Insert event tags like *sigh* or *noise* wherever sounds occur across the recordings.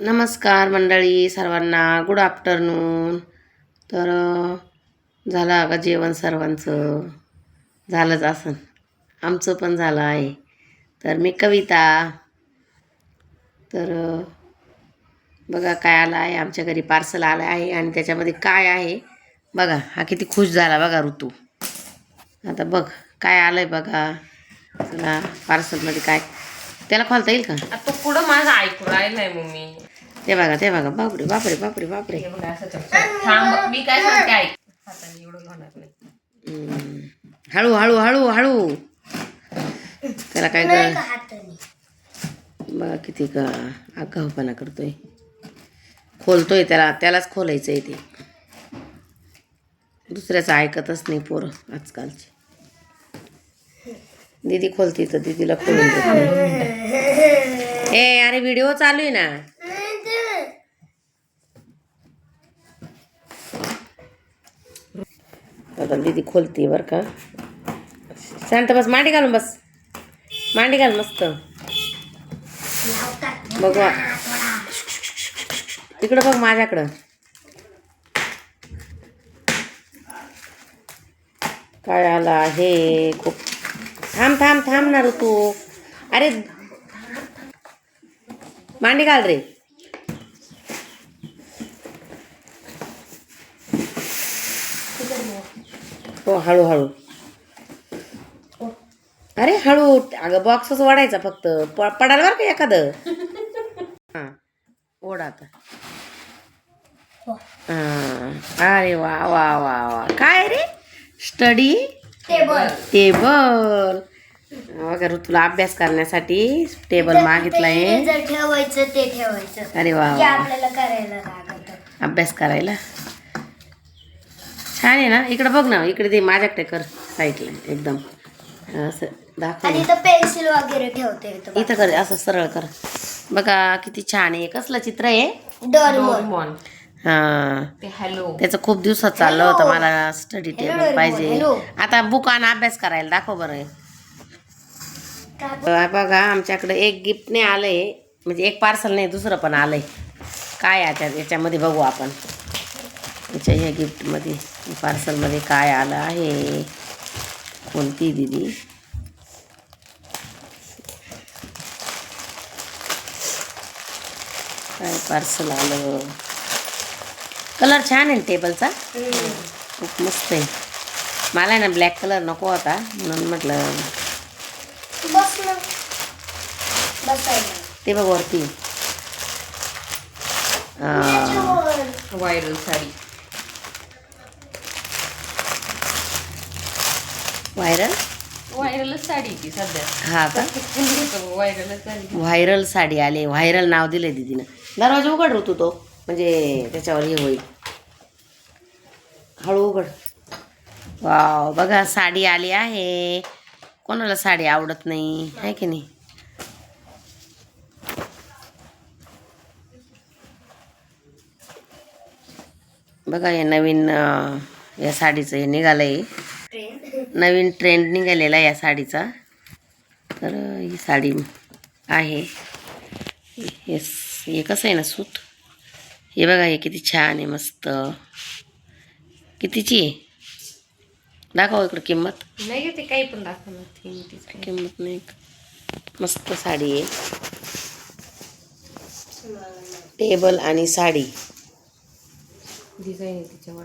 नमस्कार मंडळी सर्वांना. गुड आफ्टरनून तर झालं का जेवण सर्वांचं. झालंच असं. आमचं पण झालं आहे. तर मी कविता. तर बघा काय आलं आहे. आमच्या घरी पार्सल आलं आहे आणि त्याच्यामध्ये काय आहे. बघा हा किती खुश झाला बघा ऋतू. आता बघ काय आलं आहे बघा. चला पार्सलमध्ये काय त्याला खोलता येईल का? आता पुढं माझं ऐकून राहिलंय मम्मी. ते बघा ते बघा. बापरे बापरे बापरे बापरे. हे बघा असं चमचा. थांब. मी काय सांगते ऐक. हाताने एवढं होणार नाही. हम्म. हळू हळू हळू हळू. त्याला काय ग? बघा किती का आगाऊपणा करतोय. खोलतोय त्याला त्यालाच खोलायचं आहे ते. दुसऱ्याचं ऐकतच नाही पोरं आजकालची. दीदी खोलती तर दीदीला खोलून देत. नाही. ए अरे व्हिडिओ चालू आहे ना? आता दीदी खोलती बरं का. शांत बस मांडी घालून बस. मांडी घाल मस्त. बघवा तिकडं बघ माझ्याकडं. काय आला आहे? खूप थांब थांब थांब ना ऋतू अरे मांडी घाल रे. हो हळूहळू. अरे हळू अगं बॉक्सच ओढायचा फक्त. प- पडाल बरं का एखादं? हां ओढ आता. हां. अरे वा वा वा वा. काय रे? स्टडी टेबल टेबल वगैरे तुला अभ्यास करण्यासाठी टेबल मागितलाय जर ठेवायचं ते ठेवायचं. अरे वा आपल्याला करायला लागत. अभ्यास करायला. छान आहे ना? इकडे बघ ना इकडे ते माझ्याकडे कर साईडला एकदम. असं दाखव. पेन्सिल वगैरे ठेवते इथं कर असं सरळ कर. बघा किती छान आहे. कसलं चित्र आहे. हा. हॅलो त्याचं खूप दिवसात चाललं होतं मला स्टडी टेबल पाहिजे. आता बुक आणि अभ्यास करायला दाखव बरं. बघा आमच्याकडे एक गिफ्ट नाही आलंय. म्हणजे एक पार्सल नाही दुसरं पण आलंय. काय आहे त्या याच्यामध्ये बघू आपण. याच्या ह्या गिफ्टमध्ये पार्सलमध्ये काय आलं आहे? कोणती दिदी? काय पार्सल आलं? कलर छान आहे टेबलचा खूप मस्त आहे. मला आहे ना ब्लॅक कलर नको होता म्हणून म्हटलं बस ना बसायला. ते बघ वरती. अं, व्हायरल साडी. व्हायरल? व्हायरलच साडी ती सध्या. हा का? व्हायरलच साडी. व्हायरल साडी आले. व्हायरल नाव दिले दीदीनं. दरवाजा उघड ऋतू तो. म्हणजे त्याच्यावर हे होईल. हळू उघड. वाव बघा साडी आली आहे. कोणाला साडी आवडत नाही आहे की नाही? बघा हे नवीन या साडीचं हे निघालं आहे नवीन ट्रेंड निघालेला आहे या साडीचा. तर ही साडी आहे. हे हे कसं आहे ना सूत? हे बघा हे किती छान आहे मस्त. कितीची आहे? दाखव इकडं किंमत. नाही ते काही पण दाखवणार किंमत नाही मस्त साडी आहे. टेबल आणि साडी. डिझाईन आहे तिच्यावर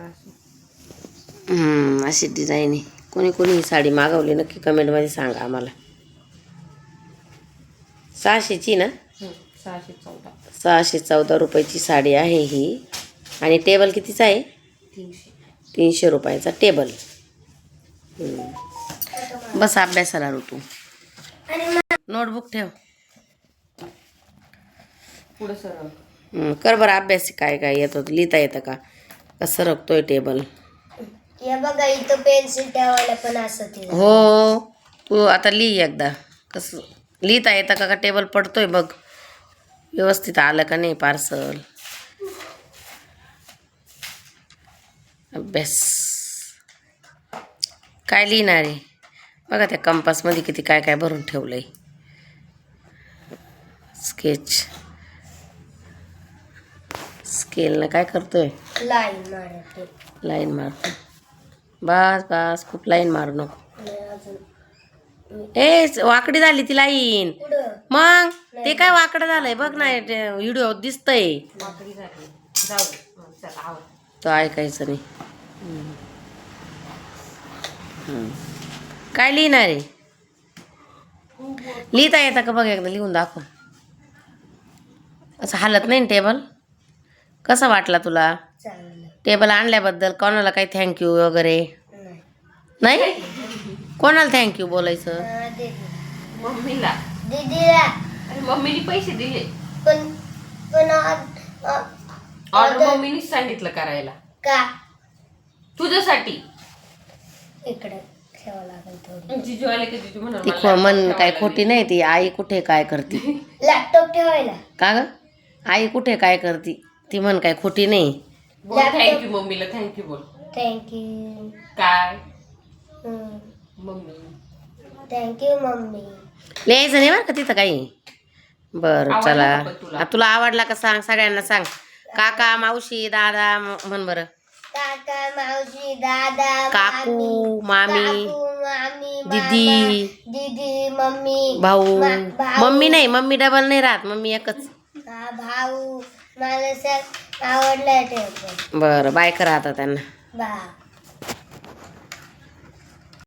हम्म, अशी डिझाईन आहे. कोणी कोणी ही साडी मागवली नक्की कमेंटमध्ये सांगा आम्हाला. सहाशेची ना? हम्म, सहाशे चौदा. सहाशे चौदा रुपयाची साडी आहे ही. आणि टेबल कितीचा आहे? तीनशे. तीनशे रुपयाचा टेबल. बस अभ्यासाला ऋतू. नोटबुक ठेव. पुढं सरळ. कर बरं अभ्यास काय काय येतं लिहिता येतं का? कसं रखतोय टेबल? हे बघा इथं पेन्सिल ठेवायला पण असं ते. हो तू आता लिही एकदा. कसं लिहिता येतं का का टेबल पडतोय बघ. व्यवस्थित आलं का नाही पार्सल? अभ्यास. काय लिहिणार आहे? बघा त्या कंपासमध्ये किती काय काय भरून ठेवलंय. स्केच स्केलनं काय करतोय? लाईन मारते लाईन मारतो बस बस खूप लाईन मारू नको. ए वाकडी झाली ती लाईन मग ते काय वाकडं झालंय? बघ ना व्हिडिओ दिसतंय. माकडी झाली. जाऊ दे. मग चला आवर तो ऐकायचं नाही. काय लिहिणार आहे? लिहिता येतं का? बघ एकदा लिहून दाखव. असं हालत नाही टेबल? कसा वाटला तुला? टेबल आणल्याबद्दल कोणाला काही थँक्यू वगैरे? नाही. नाही? कोणाला थँक्यू बोलायचं? दीदी मम्मीला. दीदीला. मम्मीने पैसे दिले. पण ऑर्डर सांगितलं करायला. का? तुझ्यासाठी. इकडे ठेवा लागेल थोडी. जिजू आले की जिजू म्हणाल ती मला खो मन काय खोटी नाही ती आई कुठे काय करते? *laughs* लॅपटॉप ठेवायला. का ग? आई कुठे काय करते? ती म्हण काय खोटी नाही. थँक्यू मम्मीला थँक्यू बोल. थँक्यू काय? मम्मी. Thank you mummy. लिहायचं नाही बरं का तिथं काही? बरं आवडला चला. का पण तुला? आ, तुला आवडला का सांग सगळ्यांना सांग. काका मावशी दादा म- म्हण बरं. काका मावशी दादा काकू मामी मामी दीदी दीदी मम्मी भाऊ. मम्मी नाही मम्मी डबल नाही राहत मम्मी एकच. हा, भाऊ. मला सर आवडलं बरं बाय करा आता त्यांना. बा.